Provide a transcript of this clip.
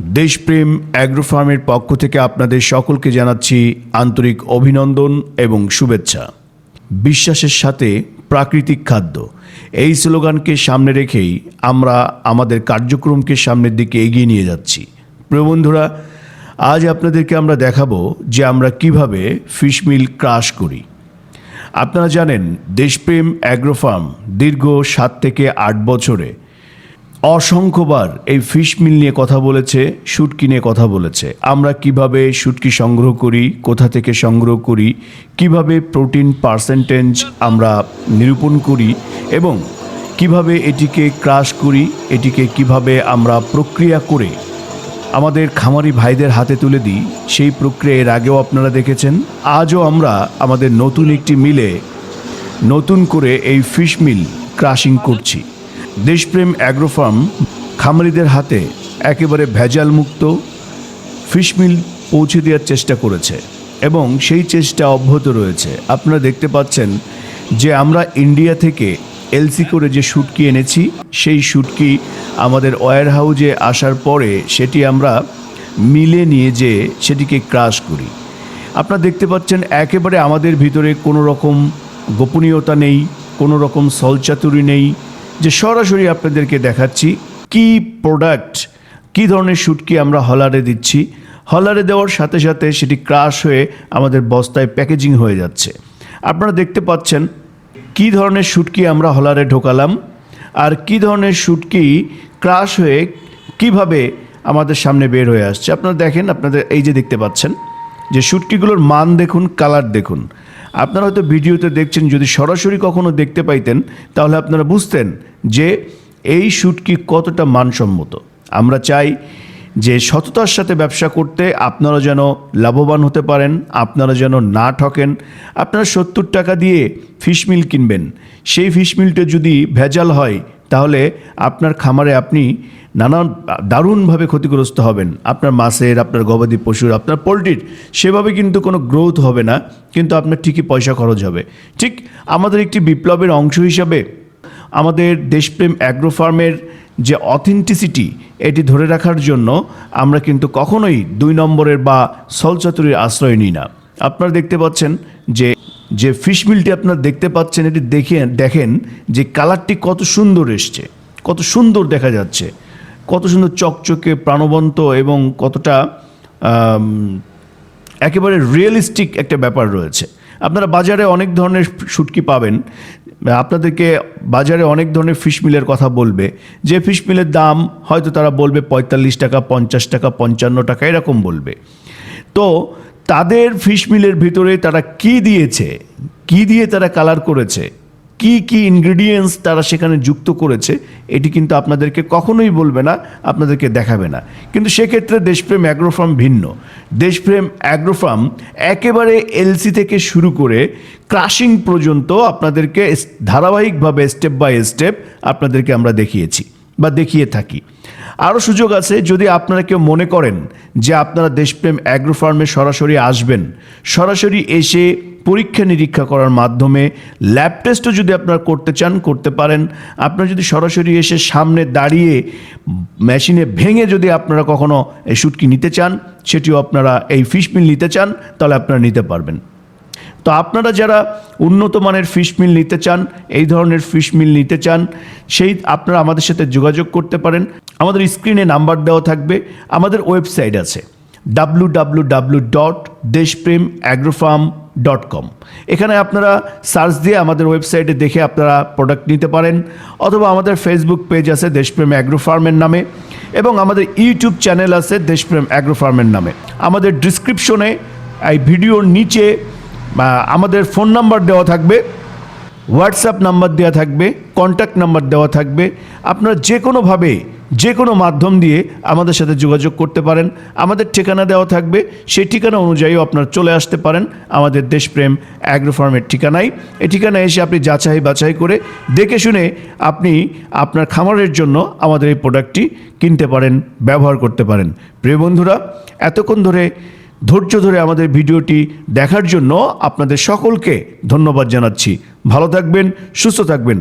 দেশপ্রেম অ্যাগ্রো ফার্মের পক্ষ থেকে আপনাদের সকলকে জানাচ্ছি আন্তরিক অভিনন্দন এবং শুভেচ্ছা। বিশ্বাসের সাথে প্রাকৃতিক খাদ্য। এই স্লোগানকে সামনে রেখেই আমরা আমাদের কার্যক্রমকে সামনের দিকে এগিয়ে নিয়ে যাচ্ছি। প্রিয় বন্ধুরা আজ আপনাদেরকে আমরা দেখাবো যে আমরা কীভাবে ফিশ মিল ক্রাশ করি। আপনারা জানেন, দেশপ্রেম অ্যাগ্রো ফার্ম দীর্ঘ সাত থেকে আট বছরে অসংখ্যবার এই ফিশ মিল নিয়ে কথা বলেছে, শুটকি নিয়ে কথা বলেছে। আমরা কীভাবে শুটকি সংগ্রহ করি, কোথা থেকে সংগ্রহ করি, কীভাবে প্রোটিন পার্সেন্টেজ আমরা নিরূপণ করি এবং কীভাবে এটিকে ক্রাশ করি, এটিকে কীভাবে আমরা প্রক্রিয়া করে আমাদের খামারি ভাইদের হাতে তুলে দিই, সেই প্রক্রিয়া এর আগেও আপনারা দেখেছেন। আজও আমরা আমাদের নতুন একটি মিলে নতুন করে এই ফিশ মিল ক্রাশিং করছি। দেশপ্রেম অ্যাগ্রো ফার্ম খামারিদের হাতে একেবারে ভেজাল মুক্ত ফিশমিল পৌঁছে দেওয়ার চেষ্টা করেছে এবং সেই চেষ্টা অব্যাহত রয়েছে। আপনারা দেখতে পাচ্ছেন যে আমরা ইন্ডিয়া থেকে এলসি করে যে শুটকি এনেছি, সেই শুটকি আমাদের ওয়ার হাউজে আসার পরে সেটি আমরা মিলে নিয়ে যেয়ে সেটিকে ক্রাশ করি। আপনারা দেখতে পাচ্ছেন একেবারে আমাদের ভিতরে কোনো রকম গোপনীয়তা নেই, কোনো রকম সলচাতুরি নেই যে সরাসরি আপনাদেরকে দেখাচ্ছি কি প্রোডাক্ট কী ধরনের শুটকি আমরা হলারে দিচ্ছি। হলারে দেওয়ার সাথে সাথে সেটি ক্রাশ হয়ে আমাদের বস্তায় প্যাকেজিং হয়ে যাচ্ছে। আপনারা দেখতে পাচ্ছেন কী ধরনের শুটকি আমরা হলারে ঢোকালাম আর কী ধরনের শুটকি ক্রাশ হয়ে কীভাবে আমাদের সামনে বের হয়ে আসছে। আপনারা দেখেন, আপনাদের এই যে দেখতে পাচ্ছেন যে শুটকিগুলোর মান দেখুন কালার দেখুন। আপনারা হয়তো ভিডিওতে দেখছেন, যদি সরাসরি কখনো দেখতে পাইতেন, তাহলে আপনারা বুঝতেন যে এই শুটকি কতটা মানসম্মত। আমরা চাই যে সততার সাথে ব্যবসা করতে আপনারা যেন লাভবান হতে পারেন, আপনারা যেন না ঠকেন। আপনারা সত্তর টাকা দিয়ে ফিশ মিল কিনবেন। সেই ফিশমিলটা যদি ভেজাল হয় তাহলে আপনার খামারে আপনি নানান দারুণভাবে ক্ষতিগ্রস্ত হবেন। আপনার মাছের, আপনার গবাদি পশুর, আপনার পোলট্রির, সেভাবে কিন্তু কোনো গ্রোথ হবে না, কিন্তু আপনার ঠিকই পয়সা খরচ হবে। ঠিক আমাদের একটি বিপ্লবের অংশ হিসাবে আমাদের দেশপ্রেম অ্যাগ্রো ফার্মের যে অথেন্টিসিটি এটি ধরে রাখার জন্য আমরা কিন্তু কখনোই দুই নম্বরের বা সলচাতুরির আশ্রয় নিই না। আপনারা দেখতে পাচ্ছেন যে যে ফিশ মিলটি আপনারা দেখতে পাচ্ছেন, এটি দেখে, দেখেন যে কালারটি কত সুন্দর এসছে, কত সুন্দর দেখা যাচ্ছে, কত সুন্দর চকচকে, প্রাণবন্ত এবং কতটা একেবারে রিয়েলিস্টিক একটা ব্যাপার রয়েছে। আপনারা বাজারে অনেক ধরনের শুটকি পাবেন, আপনাদেরকে বাজারে অনেক ধরনের ফিশ মিলের কথা বলবে, যে ফিশ মিলের দাম হয়তো তারা বলবে পঁয়তাল্লিশ টাকা, পঞ্চাশ টাকা, পঞ্চান্ন টাকা, এরকম বলবে। তো তাদের ফিশ মিলের ভিতরে তারা কি দিয়েছে? কি দিয়ে তারা কালার করেছে? কি কি ইনগ্রেডিয়েন্টস তারা সেখানে যুক্ত করেছে? এটি কিন্তু আপনাদেরকে কখনোই বলবে না, আপনাদেরকে দেখাবে না। কিন্তু সেক্ষেত্রে দেশপ্রেম অ্যাগ্রোফার্ম ভিন্ন। দেশপ্রেম অ্যাগ্রোফার্ম একেবারে এলসি থেকে শুরু করে ক্রাশিং পর্যন্ত আপনাদেরকে ধারাবাহিকভাবে স্টেপ বাই স্টেপ আপনাদেরকে আমরা দেখিয়েছি। বা দেখিয়ে থাকি। আরও সুযোগ আছে, যদি আপনারা কেউ মনে করেন যে আপনারা দেশপ্রেম অ্যাগ্রো ফার্মে সরাসরি আসবেন, সরাসরি এসে পরীক্ষা নিরীক্ষা করার মাধ্যমে ল্যাব টেস্টও যদি আপনারা করতে চান, করতে পারেন। আপনারা যদি সরাসরি এসে সামনে দাঁড়িয়ে মেশিনে ভেঙে যদি আপনারা কখনও এই শুটকি নিতে চান, সেটিও আপনারা এই ফিশ মিল নিতে চান, তাহলে আপনারা নিতে পারবেন। তো আপনারা যারা উন্নত মানের ফিশ মিল নিতে চান, এই ধরনের ফিশ মিল নিতে চান, সেই আপনারা আমাদের সাথে যোগাযোগ করতে পারেন। আমাদের স্ক্রিনে নাম্বার দেওয়া থাকবে, আমাদের ওয়েবসাইট আছে W W W dot Deshprem agrofarm dot com এখানে আপনারা সার্চ দিয়ে আমাদের ওয়েবসাইটে দেখে আপনারা প্রোডাক্ট নিতে পারেন, অথবা আমাদের ফেসবুক পেজ আছে দেশপ্রেম অ্যাগ্রো ফার্মের নামে, এবং আমাদের ইউটিউব চ্যানেল আছে দেশপ্রেম অ্যাগ্রো ফার্মের নামে। আমাদের ডিসক্রিপশনে এই ভিডিওর নিচে আমাদের ফোন নাম্বার দেওয়া থাকবে হোয়াটসঅ্যাপ নাম্বার দেওয়া থাকবে কন্ট্যাক্ট নাম্বার দেওয়া থাকবে। আপনারা যে কোনোভাবে, যে কোনো মাধ্যম দিয়ে আমাদের সাথে যোগাযোগ করতে পারেন। আমাদের ঠিকানা দেওয়া থাকবে, সেই ঠিকানা অনুযায়ীও আপনারা চলে আসতে পারেন আমাদের দেশপ্রেম অ্যাগ্রো ফার্মের ঠিকানায়। এই ঠিকানায় এসে আপনি যাচাই বাছাই করে দেখে শুনে আপনি আপনার খামারের জন্য আমাদের এই প্রোডাক্টটি কিনতে পারেন, ব্যবহার করতে পারেন। প্রিয় বন্ধুরা, এতক্ষণ ধরে ধৈর্য ধরে আমাদের ভিডিওটি দেখার জন্য আপনাদের সকলকে ধন্যবাদ জানাচ্ছি। ভালো থাকবেন সুস্থ থাকবেন।